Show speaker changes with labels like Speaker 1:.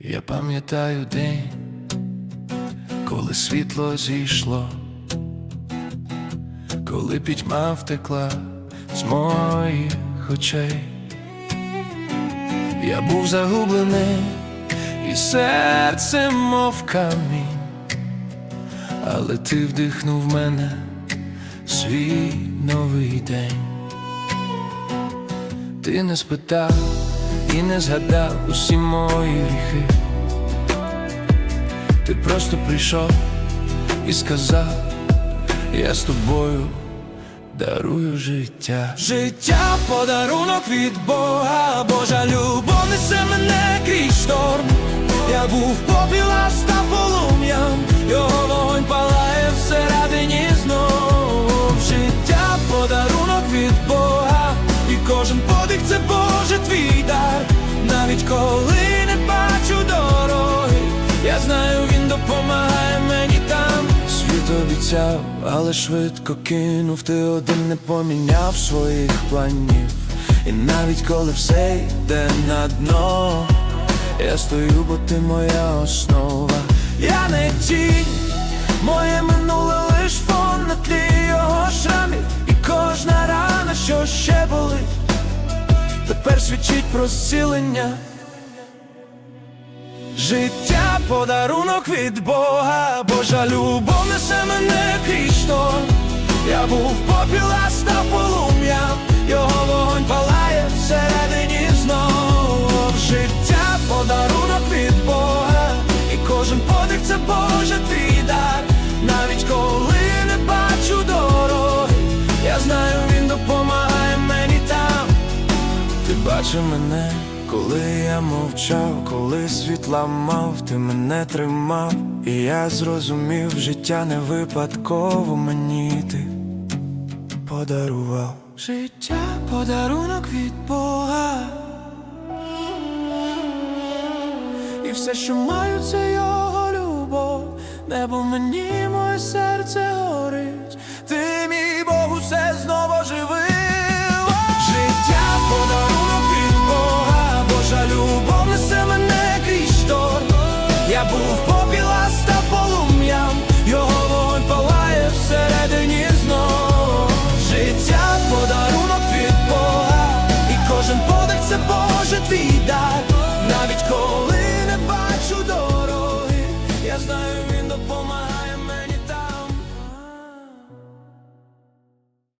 Speaker 1: Я пам'ятаю день, коли світло зійшло, коли пітьма втекла з моїх очей. Я був загублений і серцем мов камінь, але ти вдихнув в мене свій новий день. Ти не спитав і не згадав усі мої гріхи. Ти просто прийшов і сказав, я з тобою дарую життя. Життя подарунок від Бога, Божа любов несе мене крізь шторм. Я був попіла, став полум'ям, коли не бачу дороги, я знаю, він допомагає мені там. Світ обіцяв, але швидко кинув, ти один не поміняв своїх планів. І навіть коли все йде на дно, я стою, бо ти моя основа. Я не тінь, моє минуле лиш фон на тлі його шрамів, і кожна рана, що ще болить, тепер свідчить про зцілення. Життя подарунок від Бога, Божа любов несе мене крізь. Я був попіла, став полум'ям, його вогонь палає всередині знов. Життя подарунок від Бога, і кожен подих це Боже твій дар. Навіть коли не бачу дороги, я знаю, він допомагає мені там. Ти бачив мене, коли я мовчав, коли світла мав, ти мене тримав, і я зрозумів, життя не випадково мені ти подарував. Життя подарунок від Бога. І все, що маю, це його любов, небо мені моє серце горить.